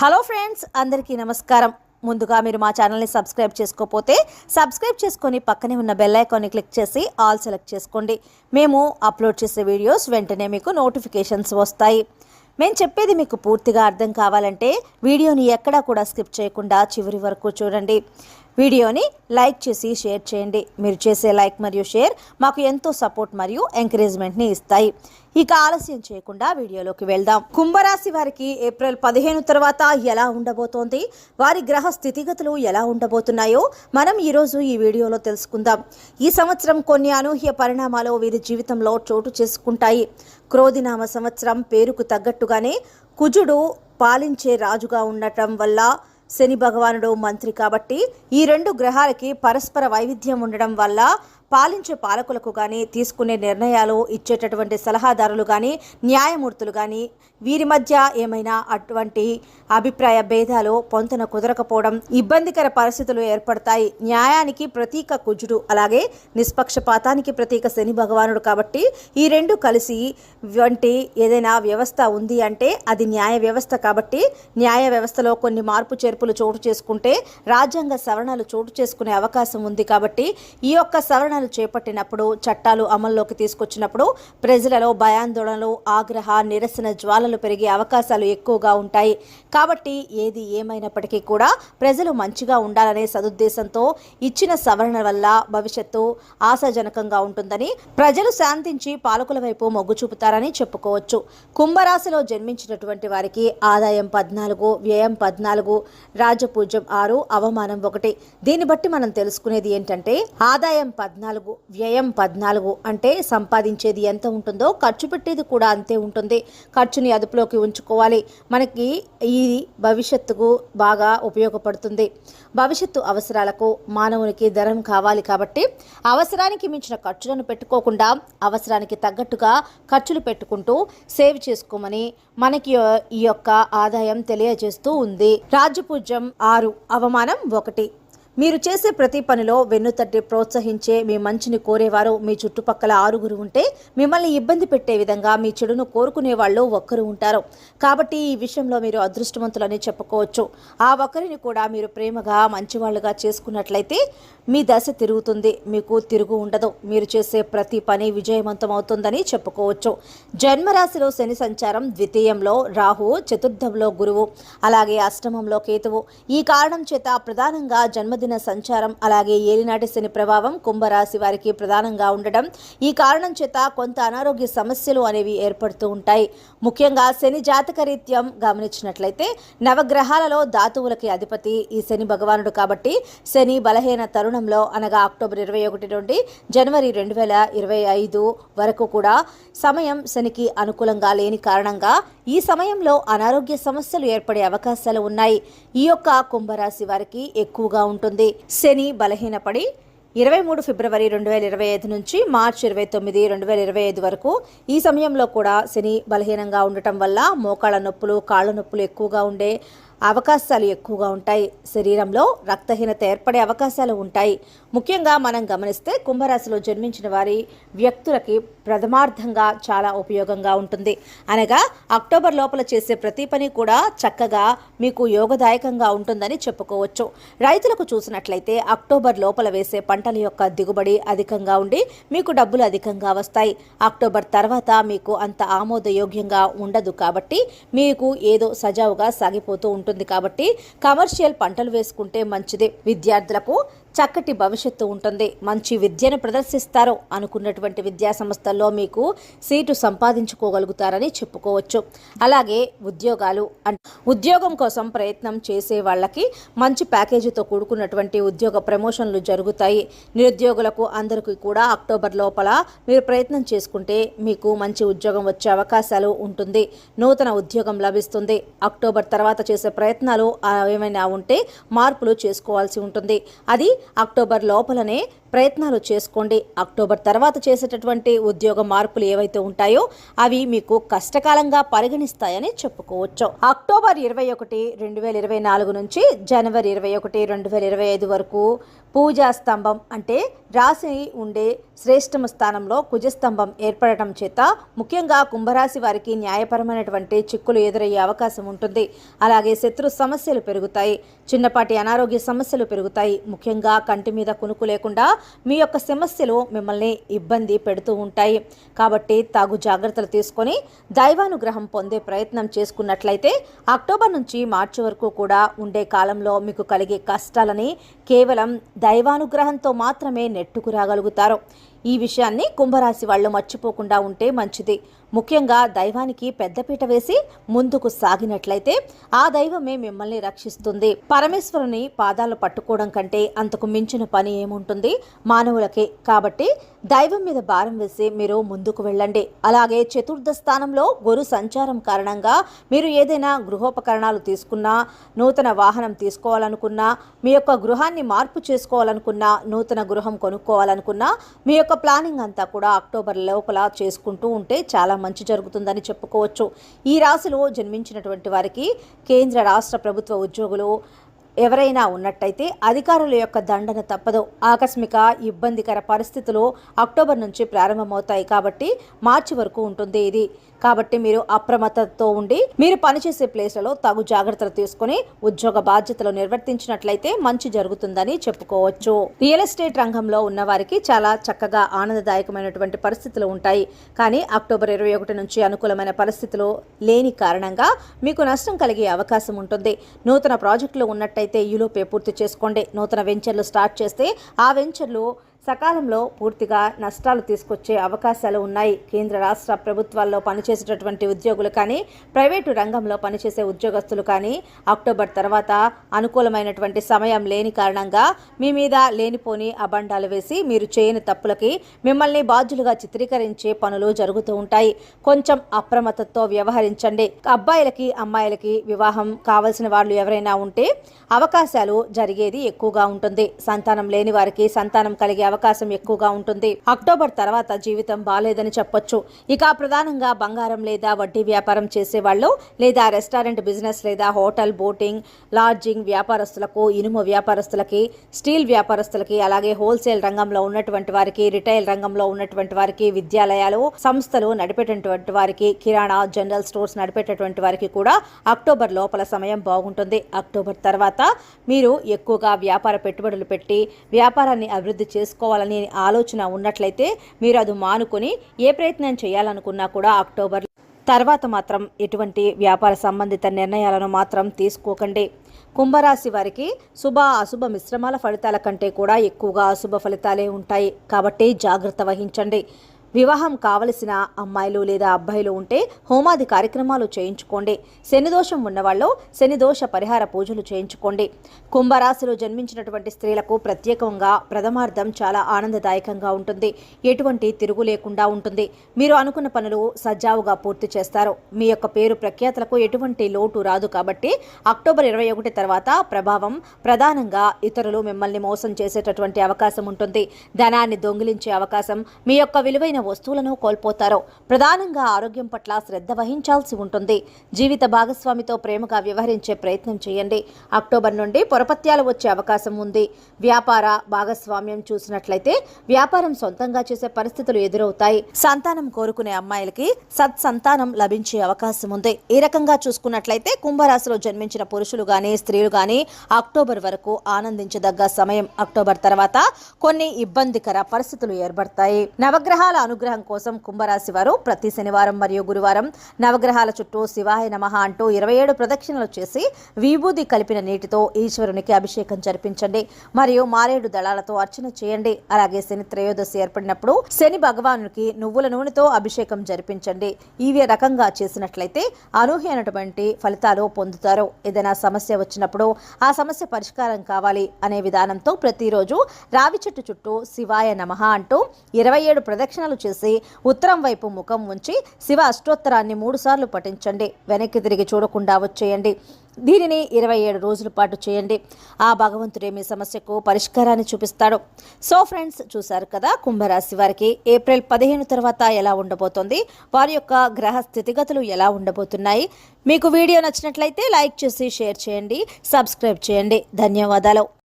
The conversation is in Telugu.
హలో ఫ్రెండ్స్ అందరికీ నమస్కారం. ముందుగా మీరు మా ఛానల్ని సబ్స్క్రైబ్ చేసుకోకపోతే సబ్స్క్రైబ్ చేసుకొని పక్కనే ఉన్న బెల్ ఐకాన్ని క్లిక్ చేసి ఆల్ సెలెక్ట్ చేసుకోండి. మేము అప్లోడ్ చేసే వీడియోస్ వెంటనే మీకు నోటిఫికేషన్స్ వస్తాయి. మేము చెప్పేది మీకు పూర్తిగా అర్థం కావాలంటే వీడియోని ఎక్కడా కూడా స్కిప్ చేయకుండా చివరి వరకు చూడండి. వీడియోని లైక్ చేసి షేర్ చేయండి. మీరు చేసే లైక్ మరియు షేర్ మాకు ఎంతో సపోర్ట్ మరియు ఎంకరేజ్మెంట్ని ఇస్తాయి. ఇక ఆలస్యం చేయకుండా వీడియోలోకి వెళ్దాం. కుంభరాశి వారికి ఏప్రిల్ పదిహేను తర్వాత ఎలా ఉండబోతోంది? వారి గ్రహ స్థితిగతులు ఎలా ఉండబోతున్నాయో మనం ఈరోజు ఈ వీడియోలో తెలుసుకుందాం. ఈ సంవత్సరం కొన్ని అనూహ్య పరిణామాలు వీరి జీవితంలో చోటు చేసుకుంటాయి. క్రోధినామ సంవత్సరం పేరుకు తగ్గట్టుగానే కుజుడు పాలించే రాజుగా ఉండటం వల్ల శని భగవానుడు మంత్రి కాబట్టి ఈ రెండు గ్రహాలకి పరస్పర వైవిధ్యం ఉండడం వల్ల పాలించే పాలకులకు కానీ తీసుకునే నిర్ణయాలు ఇచ్చేటటువంటి సలహాదారులు కానీ న్యాయమూర్తులు కానీ వీరి మధ్య ఏమైనా అటువంటి అభిప్రాయ భేదాలు పొంతన కుదరకపోవడం ఇబ్బందికర పరిస్థితులు ఏర్పడతాయి. న్యాయానికి ప్రతీక కుజుడు అలాగే నిష్పక్షపాతానికి ప్రతీక శని భగవానుడు కాబట్టి ఈ రెండు కలిసి వంటి ఏదైనా వ్యవస్థ ఉంది అంటే అది న్యాయ వ్యవస్థ కాబట్టి న్యాయ వ్యవస్థలో కొన్ని మార్పు చేర్పులు చోటు చేసుకుంటే రాజ్యాంగ సవరణలు చోటు చేసుకునే అవకాశం ఉంది కాబట్టి ఈ యొక్క సవరణలు చేపట్టినప్పుడు చట్టాలు అమల్లోకి తీసుకొచ్చినప్పుడు ప్రజలలో భయాందోళనలు ఆగ్రహ నిరసన జ్వాలలు పెరిగే అవకాశాలు ఎక్కువగా ఉంటాయి. కాబట్టి ఏది ఏమైనప్పటికీ కూడా ప్రజలు మంచిగా ఉండాలనే సదుద్దేశంతో ఇచ్చిన సవరణ వల్ల భవిష్యత్తు ఆశాజనకంగా ఉంటుందని ప్రజలు శాంతించి పాలకుల వైపు మొగ్గు చూపుతారని చెప్పుకోవచ్చు. కుంభరాశిలో జన్మించినటువంటి వారికి ఆదాయం పద్నాలుగు వ్యయం పద్నాలుగు రాజపూజ్యం ఆరు అవమానం ఒకటి. దీన్ని బట్టి మనం తెలుసుకునేది ఏంటంటే ఆదాయం పద్నాలుగు వ్యయం పద్నాలుగు అంటే సంపాదించేది ఎంత ఉంటుందో ఖర్చు పెట్టేది కూడా అంతే ఉంటుంది. ఖర్చుని అదుపులోకి ఉంచుకోవాలి. మనకి ఇది భవిష్యత్తుకు బాగా ఉపయోగపడుతుంది. భవిష్యత్తు అవసరాలకు మానవునికి ధనం కావాలి కాబట్టి అవసరానికి మించిన ఖర్చులను పెట్టుకోకుండా అవసరానికి తగ్గట్టుగా ఖర్చులు పెట్టుకుంటూ సేవ్ చేసుకోమని మనకి ఈ యొక్క ఆదాయం తెలియజేస్తూ ఉంది. రాజ్యపూజ్యం ఆరు అవమానం ఒకటి. మీరు చేసే ప్రతి పనిలో వెన్నుతట్టి ప్రోత్సహించే మీ మంచిని కోరేవారు మీ చుట్టుపక్కల ఆరుగురు ఉంటే మిమ్మల్ని ఇబ్బంది పెట్టే విధంగా మీ చెడును కోరుకునే వాళ్ళు ఒక్కరు ఉంటారు. కాబట్టి ఈ విషయంలో మీరు అదృష్టవంతులని చెప్పుకోవచ్చు. ఆ ఒక్కరిని కూడా మీరు ప్రేమగా మంచివాళ్ళుగా చేసుకున్నట్లయితే మీ దశ తిరుగుతుంది. మీకు తిరుగు ఉండదు. మీరు చేసే ప్రతి పని విజయవంతం అవుతుందని చెప్పుకోవచ్చు. జన్మరాశిలో శని సంచారం ద్వితీయంలో రాహు చతుర్థంలో గురువు అలాగే అష్టమంలో కేతువు. ఈ కారణం చేత ప్రధానంగా జన్మ జన్మదిన సంచారం అలాగే ఏలినాటి శని ప్రభావం కుంభరాశి వారికి ప్రధానంగా ఉండడం. ఈ కారణం చేత కొంత అనారోగ్య సమస్యలు అనేవి ఏర్పడుతూ ఉంటాయి. ముఖ్యంగా శని జాతకరీత్యం గమనించినట్లయితే నవగ్రహాలలో ధాతువులకి అధిపతి ఈ శని భగవానుడు కాబట్టి శని బలహీన తరుణంలో అనగా అక్టోబర్ ఇరవై ఒకటి నుండి జనవరి రెండు వేల ఇరవై ఐదు వరకు కూడా సమయం శనికి అనుకూలంగా లేని కారణంగా ఈ సమయంలో అనారోగ్య సమస్యలు ఏర్పడే అవకాశాలు ఉన్నాయి. ఈ యొక్క కుంభరాశి వారికి ఎక్కువగా ఉంటుంది. శని బలహీనపడి ఇరవై మూడు ఫిబ్రవరి రెండు వేల ఇరవై ఐదు నుంచి మార్చి ఇరవై తొమ్మిది రెండు వేల ఇరవై ఐదు వరకు ఈ సమయంలో కూడా శని బలహీనంగా ఉండటం వల్ల మోకాళ్ళ నొప్పులు కాళ్ళ నొప్పులు ఎక్కువగా ఉండే అవకాశాలు ఎక్కువగా ఉంటాయి. శరీరంలో రక్తహీనత ఏర్పడే అవకాశాలు ఉంటాయి. ముఖ్యంగా మనం గమనిస్తే కుంభరాశిలో జన్మించిన వారి వ్యక్తులకి ప్రథమార్థంగా చాలా ఉపయోగంగా ఉంటుంది. అనగా అక్టోబర్ లోపల చేసే ప్రతి పని కూడా చక్కగా మీకు యోగదాయకంగా ఉంటుందని చెప్పుకోవచ్చు. రైతులకు చూసినట్లయితే అక్టోబర్ లోపల వేసే పంటల యొక్క దిగుబడి అధికంగా ఉండి మీకు డబ్బులు అధికంగా వస్తాయి. అక్టోబర్ తర్వాత మీకు అంత ఆమోదయోగ్యంగా ఉండదు కాబట్టి మీకు ఏదో సజావుగా సాగిపోతూ ఉంటుంది. కాబట్టి కమర్షియల్ పంటలు వేసుకుంటే మంచిది. విద్యార్థులకు చక్కటి భవిష్యత్తు ఉంటుంది. మంచి విద్యను ప్రదర్శిస్తారు. అనుకున్నటువంటి విద్యా సంస్థల్లో మీకు సీటు సంపాదించుకోగలుగుతారని చెప్పుకోవచ్చు. అలాగే ఉద్యోగాలు ఉద్యోగం కోసం ప్రయత్నం చేసే వాళ్ళకి మంచి ప్యాకేజీతో కూడుకున్నటువంటి ఉద్యోగ ప్రమోషన్లు జరుగుతాయి. నిరుద్యోగులకు అందరికీ కూడా అక్టోబర్ లోపల మీరు ప్రయత్నం చేసుకుంటే మీకు మంచి ఉద్యోగం వచ్చే అవకాశాలు ఉంటుంది. నూతన ఉద్యోగం లభిస్తుంది. అక్టోబర్ తర్వాత చేసే ప్రయత్నాలు ఏమైనా ఉంటే మార్పులు చేసుకోవాల్సి ఉంటుంది. అది అక్టోబర్ లోపలనే ప్రయత్నాలు చేసుకోండి. అక్టోబర్ తర్వాత చేసేటటువంటి ఉద్యోగ మార్పులు ఏవైతే ఉంటాయో అవి మీకు కష్టకాలంగా పరిగణిస్తాయని చెప్పుకోవచ్చు. అక్టోబర్ ఇరవై ఒకటి రెండు వేల ఇరవై నాలుగు నుంచి జనవరి ఇరవై ఒకటి రెండు వేల ఇరవై ఐదు వరకు పూజా స్తంభం అంటే రాశి ఉండే శ్రేష్టమ స్థానంలో కుజస్తంభం ఏర్పడటం చేత ముఖ్యంగా కుంభరాశి వారికి న్యాయపరమైనటువంటి చిక్కులు ఎదురయ్యే అవకాశం ఉంటుంది. అలాగే శత్రు సమస్యలు పెరుగుతాయి. చిన్నపాటి అనారోగ్య సమస్యలు పెరుగుతాయి. ముఖ్యంగా కంటి మీద కునుకు లేకుండా మీ యొక్క సమస్యలు మిమ్మల్ని ఇబ్బంది పెడుతూ ఉంటాయి. కాబట్టి తగు జాగ్రత్తలు తీసుకొని దైవానుగ్రహం పొందే ప్రయత్నం చేసుకున్నట్లయితే అక్టోబర్ నుంచి మార్చి వరకు కూడా ఉండే కాలంలో మీకు కలిగే కష్టాలని కేవలం దైవానుగ్రహంతో మాత్రమే నెట్టుకురాగలుగుతారు ఈ విషయాన్ని కుంభరాశి వాళ్ళు మర్చిపోకుండా ఉంటే మంచిది. ముఖ్యంగా దైవానికి పెద్దపీట వేసి ముందుకు సాగినట్లయితే ఆ దైవమే మిమ్మల్ని రక్షిస్తుంది. పరమేశ్వరుని పాదాలు పట్టుకోవడం కంటే అంతకు మించిన పని ఏముంటుంది? మానవులకే. కాబట్టి దైవం మీద భారం వేసి మీరు ముందుకు వెళ్ళండి. అలాగే చతుర్థ స్థానంలో గురు సంచారం కారణంగా మీరు ఏదైనా గృహోపకరణాలు తీసుకున్నా నూతన వాహనం తీసుకోవాలనుకున్నా మీ యొక్క గృహాన్ని మార్పు చేసుకోవాలనుకున్నా నూతన గృహం కొనుక్కోవాలనుకున్నా మీ యొక్క ప్లానింగ్ అంతా కూడా అక్టోబర్ లోపల చేసుకుంటూ ఉంటే చాలా మంచి జరుగుతుందని చెప్పుకోవచ్చు. ఈ రాశిలో జన్మించినటువంటి వారికి కేంద్ర రాష్ట్ర ప్రభుత్వ ఉద్యోగులు ఎవరైనా ఉన్నట్టయితే అధికారుల యొక్క దండన తప్పదు. ఆకస్మిక ఇబ్బందికర పరిస్థితులు అక్టోబర్ నుంచి ప్రారంభమవుతాయి కాబట్టి మార్చి వరకు ఉంటుంది ఇది. కాబట్టి మీరు అప్రమత్తతో ఉండి మీరు పనిచేసే ప్లేస్లలో తగు జాగ్రత్తలు తీసుకుని ఉద్యోగ బాధ్యతలు నిర్వర్తించినట్లయితే మంచి జరుగుతుందని చెప్పుకోవచ్చు. రియల్ ఎస్టేట్ రంగంలో ఉన్న వారికి చాలా చక్కగా ఆనందదాయకమైనటువంటి పరిస్థితులు ఉంటాయి. కానీ అక్టోబర్ ఇరవై ఒకటి నుంచి అనుకూలమైన పరిస్థితులు లేని కారణంగా మీకు నష్టం కలిగే అవకాశం ఉంటుంది. నూతన ప్రాజెక్టులు ఉన్నట్టయితే ఈలోపే పూర్తి చేసుకోండి. నూతన వెంచర్లు స్టార్ట్ చేస్తే ఆ వెంచర్లు సకాలంలో పూర్తిగా నష్టాలు తీసుకొచ్చే అవకాశాలు ఉన్నాయి. కేంద్ర రాష్ట్ర ప్రభుత్వాల్లో పనిచేసేటటువంటి ఉద్యోగులు కానీ ప్రైవేటు రంగంలో పనిచేసే ఉద్యోగస్తులు కానీ అక్టోబర్ తర్వాత అనుకూలమైనటువంటి సమయం లేని కారణంగా మీ మీద లేనిపోని అబండాలు వేసి మీరు చేయని తప్పులకి మిమ్మల్ని బాధ్యులుగా చిత్రీకరించే పనులు జరుగుతూ ఉంటాయి. కొంచెం అప్రమత్తతో వ్యవహరించండి. అబ్బాయిలకి అమ్మాయిలకి వివాహం కావలసిన వాళ్ళు ఎవరైనా ఉంటే అవకాశాలు జరిగేది ఎక్కువగా ఉంటుంది. సంతానం లేని వారికి సంతానం కలిగే అవకాశం ఎక్కువగా ఉంటుంది. అక్టోబర్ తర్వాత జీవితం బాలేదని చెప్పొచ్చు. ఇక ప్రధానంగా బంగారం లేదా వడ్డీ వ్యాపారం చేసేవాళ్ళు లేదా రెస్టారెంట్ బిజినెస్ లేదా హోటల్ బోటింగ్ లాడ్జింగ్ వ్యాపారస్తులకు ఇనుము వ్యాపారస్తులకి స్టీల్ వ్యాపారస్తులకి అలాగే హోల్సేల్ రంగంలో ఉన్నటువంటి వారికి రిటైల్ రంగంలో ఉన్నటువంటి వారికి విద్యాలయాలు సంస్థలు నడిపేటటువంటి వారికి కిరాణా జనరల్ స్టోర్స్ నడిపేటటువంటి వారికి కూడా అక్టోబర్ లోపల సమయం బాగుంటుంది. అక్టోబర్ తర్వాత మీరు ఎక్కువగా వ్యాపార పెట్టుబడులు పెట్టి వ్యాపారాన్ని అభివృద్ధి చేసుకోవాలని ఆలోచన ఉన్నట్లయితే మీరు అది మానుకొని ఏ ప్రయత్నం చేయాలనుకున్నా కూడా అక్టోబర్ తర్వాత మాత్రం ఎటువంటి వ్యాపార సంబంధిత నిర్ణయాలను మాత్రం తీసుకోకండి. కుంభరాశి వారికి శుభ అశుభ మిశ్రమాల ఫలితాల కంటే కూడా ఎక్కువగా అశుభ ఫలితాలే ఉంటాయి. కాబట్టి జాగ్రత్త వహించండి. వివాహం కావలసిన అమ్మాయిలు లేదా అబ్బాయిలు ఉంటే హోమాది కార్యక్రమాలు చేయించుకోండి. శనిదోషం ఉన్నవాళ్ళు శనిదోష పరిహార పూజలు చేయించుకోండి. కుంభరాశిలో జన్మించినటువంటి స్త్రీలకు ప్రత్యేకంగా ప్రథమార్థం చాలా ఆనందదాయకంగా ఉంటుంది. ఎటువంటి తిరుగు లేకుండా ఉంటుంది. మీరు అనుకున్న పనులు సజావుగా పూర్తి చేస్తారు. మీ యొక్క పేరు ప్రఖ్యాతలకు ఎటువంటి లోటు రాదు కాబట్టి అక్టోబర్ ఇరవై ఒకటి తర్వాత ప్రభావం ప్రధానంగా ఇతరులు మిమ్మల్ని మోసం చేసేటటువంటి అవకాశం ఉంటుంది. ధనాన్ని దొంగిలించే అవకాశం మీ యొక్క విలువైన వస్తువులను కోల్పోతారు ప్రధానంగా ఆరోగ్యం పట్ల శ్రద్ధ వహించాల్సి ఉంటుంది. జీవిత భాగస్వామితో ప్రేమగా వ్యవహరించే ప్రయత్నం చేయండి. అక్టోబర్ నుండి పొరపత్యాలు వచ్చే అవకాశం ఉంది. వ్యాపార భాగస్వామ్యం చూసినట్లయితే వ్యాపారం సొంతంగా చేసే పరిస్థితులు ఎదురవుతాయి. సంతానం కోరుకునే అమ్మాయిలకి సత్సంతానం లభించే అవకాశం ఉంది. ఈ రకంగా చూసుకున్నట్లయితే కుంభరాశిలో జన్మించిన పురుషులు గాని స్త్రీలు గాని అక్టోబర్ వరకు ఆనందించదగ్గ సమయం. అక్టోబర్ తర్వాత కొన్ని ఇబ్బందికర పరిస్థితులు ఏర్పడతాయి. నవగ్రహాల అనుగ్రహం కోసం కుంభరాశి వారు ప్రతి శనివారం మరియు గురువారం నవగ్రహాల చుట్టూ శివాయ నమ అంటూ ఇరవై ఏడు ప్రదక్షిణలు చేసి విభూది కలిపిన నీటితో ఈశ్వరునికి అభిషేకం జరిపించండి. మరియు మారేడు దళాలతో అర్చన చేయండి. అలాగే శని త్రయోదశి ఏర్పడినప్పుడు శని భగవానునికి నువ్వుల నూనెతో అభిషేకం జరిపించండి. ఇవే రకంగా చేసినట్లయితే అనూహ్యమైనటువంటి ఫలితాలు పొందుతారు. ఏదైనా సమస్య వచ్చినప్పుడు ఆ సమస్య పరిష్కారం కావాలి అనే విధానంతో ప్రతిరోజు రావి చెట్టు చుట్టూ శివాయ నమ అంటూ ఇరవై ఏడు ప్రదక్షిణలు చేసి ఉత్తరం వైపు ముఖం ఉంచి శివ అష్టోత్తరాన్ని మూడుసార్లు పఠించండి. వెనక్కి తిరిగి చూడకుండా వచ్చేయండి. దీనిని ఇరవై ఏడు రోజుల పాటు చేయండి. ఆ భగవంతుడే మీ సమస్యకు పరిష్కారాన్ని చూపిస్తాడు. సో ఫ్రెండ్స్ చూశారు కదా కుంభరాశి వారికి ఏప్రిల్ పదిహేను తర్వాత ఎలా ఉండబోతోంది? వారి యొక్క గ్రహ స్థితిగతులు ఎలా ఉండబోతున్నాయి? మీకు వీడియో నచ్చినట్లయితే లైక్ చేసి షేర్ చేయండి. సబ్స్క్రైబ్ చేయండి. ధన్యవాదాలు.